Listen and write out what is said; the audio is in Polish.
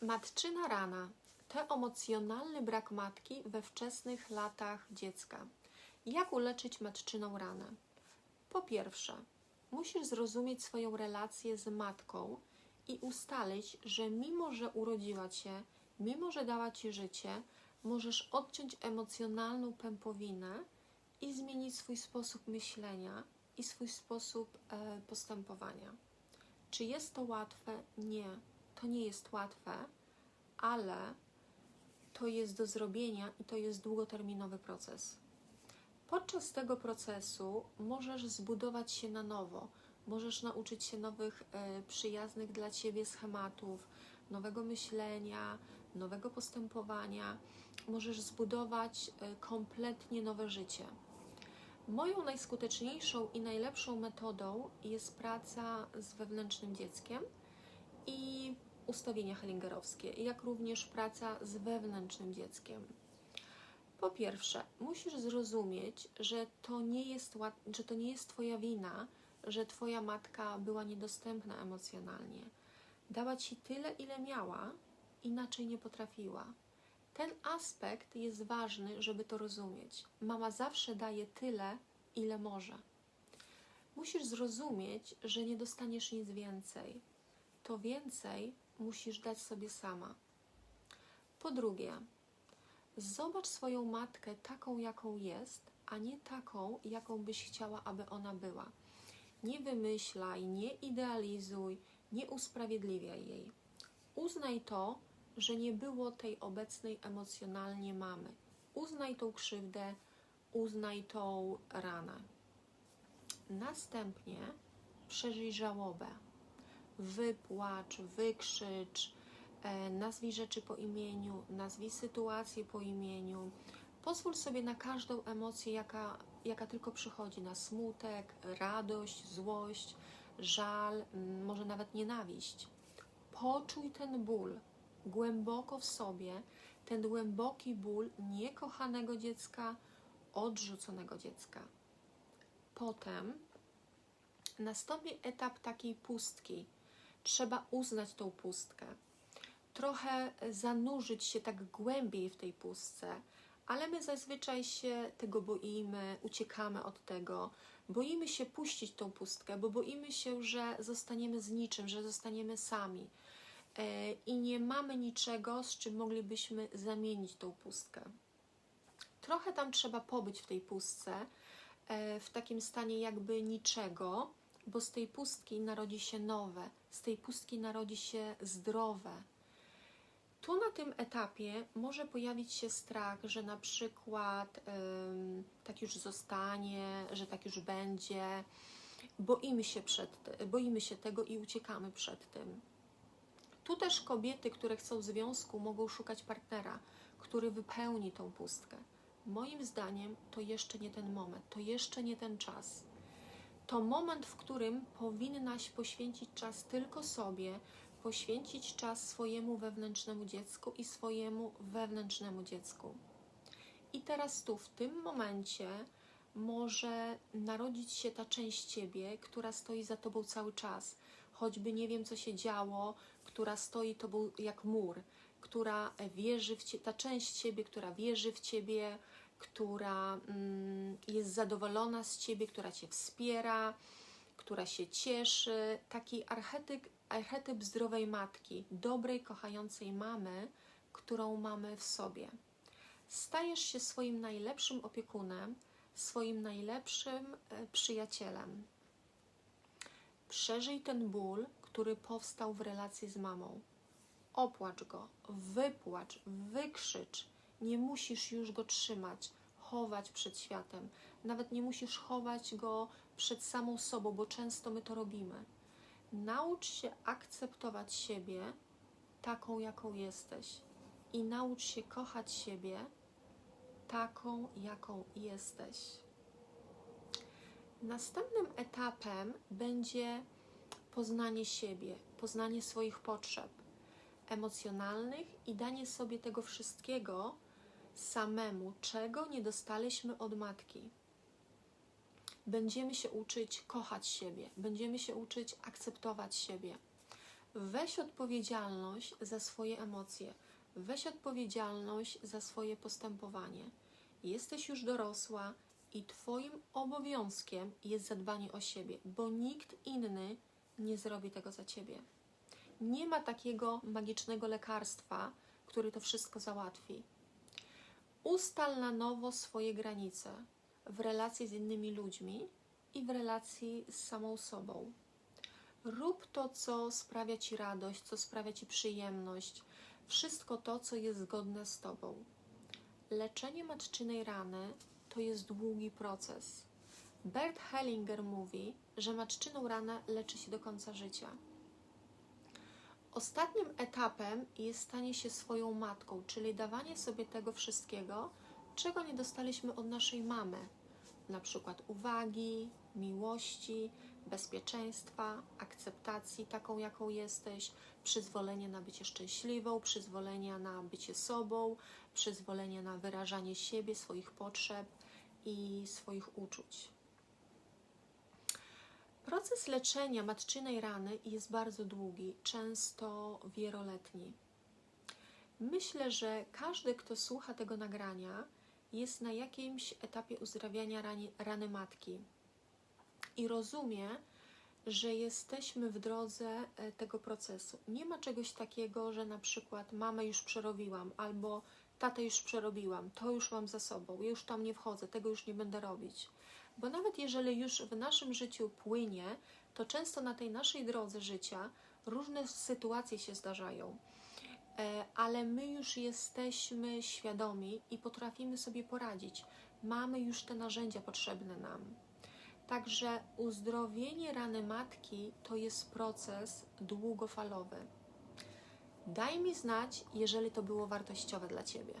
Matczyna rana to emocjonalny brak matki we wczesnych latach dziecka. Jak uleczyć matczyną ranę? Po pierwsze, musisz zrozumieć swoją relację z matką i ustalić, że mimo, że urodziła cię, mimo, że dała ci życie, możesz odciąć emocjonalną pępowinę i zmienić swój sposób myślenia i swój sposób e, postępowania. Czy jest to łatwe? Nie, to nie jest łatwe, ale to jest do zrobienia i to jest długoterminowy proces. Podczas tego procesu możesz zbudować się na nowo, możesz nauczyć się nowych e, przyjaznych dla ciebie schematów, nowego myślenia, nowego postępowania, możesz zbudować e, kompletnie nowe życie. Moją najskuteczniejszą i najlepszą metodą jest praca z wewnętrznym dzieckiem i ustawienia hellingerowskie, jak również praca z wewnętrznym dzieckiem. Po pierwsze, musisz zrozumieć, że to nie jest, że to nie jest Twoja wina, że Twoja matka była niedostępna emocjonalnie. Dała Ci tyle, ile miała, inaczej nie potrafiła. Ten aspekt jest ważny, żeby to rozumieć. Mama zawsze daje tyle, ile może. Musisz zrozumieć, że nie dostaniesz nic więcej. To więcej musisz dać sobie sama. Po drugie, zobacz swoją matkę taką, jaką jest, a nie taką, jaką byś chciała, aby ona była. Nie wymyślaj, nie idealizuj, nie usprawiedliwiaj jej. Uznaj to, że nie było tej obecnej emocjonalnie mamy. Uznaj tą krzywdę, uznaj tą ranę. Następnie przeżyj żałobę. Wypłacz, wykrzycz, e, nazwij rzeczy po imieniu, nazwij sytuację po imieniu. Pozwól sobie na każdą emocję, jaka, jaka tylko przychodzi, na smutek, radość, złość, żal, może nawet nienawiść. Poczuj ten ból głęboko w sobie, ten głęboki ból niekochanego dziecka, odrzuconego dziecka. Potem nastąpi etap takiej pustki. Trzeba uznać tą pustkę, trochę zanurzyć się tak głębiej w tej pustce, ale my zazwyczaj się tego boimy, uciekamy od tego, boimy się puścić tą pustkę, bo boimy się, że zostaniemy z niczym, że zostaniemy sami. E, i nie mamy niczego, z czym moglibyśmy zamienić tą pustkę. Trochę tam trzeba pobyć w tej pustce, e, w takim stanie jakby niczego, bo z tej pustki narodzi się nowe, z tej pustki narodzi się zdrowe. Tu na tym etapie może pojawić się strach, że na przykład ym, tak już zostanie, że tak już będzie. Boimy się, przed, boimy się tego i uciekamy przed tym. Tu też kobiety, które chcą związku, mogą szukać partnera, który wypełni tą pustkę. Moim zdaniem to jeszcze nie ten moment, to jeszcze nie ten czas. To moment, w którym powinnaś poświęcić czas tylko sobie, poświęcić czas swojemu wewnętrznemu dziecku i swojemu wewnętrznemu dziecku. I teraz tu, w tym momencie, może narodzić się ta część ciebie, która stoi za tobą cały czas, choćby nie wiem, co się działo, która stoi tobą jak mur, która wierzy w ciebie, ta część ciebie, która wierzy w ciebie, która mm, jest zadowolona z ciebie, która cię wspiera, która się cieszy. Taki archetyp, archetyp zdrowej matki, dobrej, kochającej mamy, którą mamy w sobie. Stajesz się swoim najlepszym opiekunem, swoim najlepszym e, przyjacielem. Przeżyj ten ból, który powstał w relacji z mamą. Opłacz go, wypłacz, wykrzycz. Nie musisz już go trzymać, chować przed światem. Nawet nie musisz chować go przed samą sobą, bo często my to robimy. Naucz się akceptować siebie taką, jaką jesteś. I naucz się kochać siebie taką, jaką jesteś. Następnym etapem będzie poznanie siebie, poznanie swoich potrzeb emocjonalnych i danie sobie tego wszystkiego samemu, czego nie dostaliśmy od matki. Będziemy się uczyć kochać siebie, będziemy się uczyć akceptować siebie. Weź odpowiedzialność za swoje emocje, weź odpowiedzialność za swoje postępowanie. Jesteś już dorosła i Twoim obowiązkiem jest zadbanie o siebie, bo nikt inny nie zrobi tego za Ciebie. Nie ma takiego magicznego lekarstwa, który to wszystko załatwi. Ustal na nowo swoje granice w relacji z innymi ludźmi i w relacji z samą sobą. Rób to, co sprawia Ci radość, co sprawia Ci przyjemność, wszystko to, co jest zgodne z Tobą. Leczenie matczynej rany to jest długi proces. Bert Hellinger mówi, że matczyną ranę leczy się do końca życia. Ostatnim etapem jest stanie się swoją matką, czyli dawanie sobie tego wszystkiego, czego nie dostaliśmy od naszej mamy, na przykład uwagi, miłości, bezpieczeństwa, akceptacji taką, jaką jesteś, przyzwolenie na bycie szczęśliwą, przyzwolenia na bycie sobą, przyzwolenie na wyrażanie siebie, swoich potrzeb i swoich uczuć. Proces leczenia matczynej rany jest bardzo długi, często wieloletni. Myślę, że każdy, kto słucha tego nagrania, jest na jakimś etapie uzdrawiania rani, rany matki i rozumie, że jesteśmy w drodze e, tego procesu. Nie ma czegoś takiego, że na przykład mamę już przerobiłam albo tatę już przerobiłam, to już mam za sobą, ja już tam nie wchodzę, tego już nie będę robić. Bo nawet jeżeli już w naszym życiu płynie, to często na tej naszej drodze życia różne sytuacje się zdarzają, E, ale my już jesteśmy świadomi i potrafimy sobie poradzić. Mamy już te narzędzia potrzebne nam. Także uzdrowienie rany matki to jest proces długofalowy. Daj mi znać, jeżeli to było wartościowe dla Ciebie.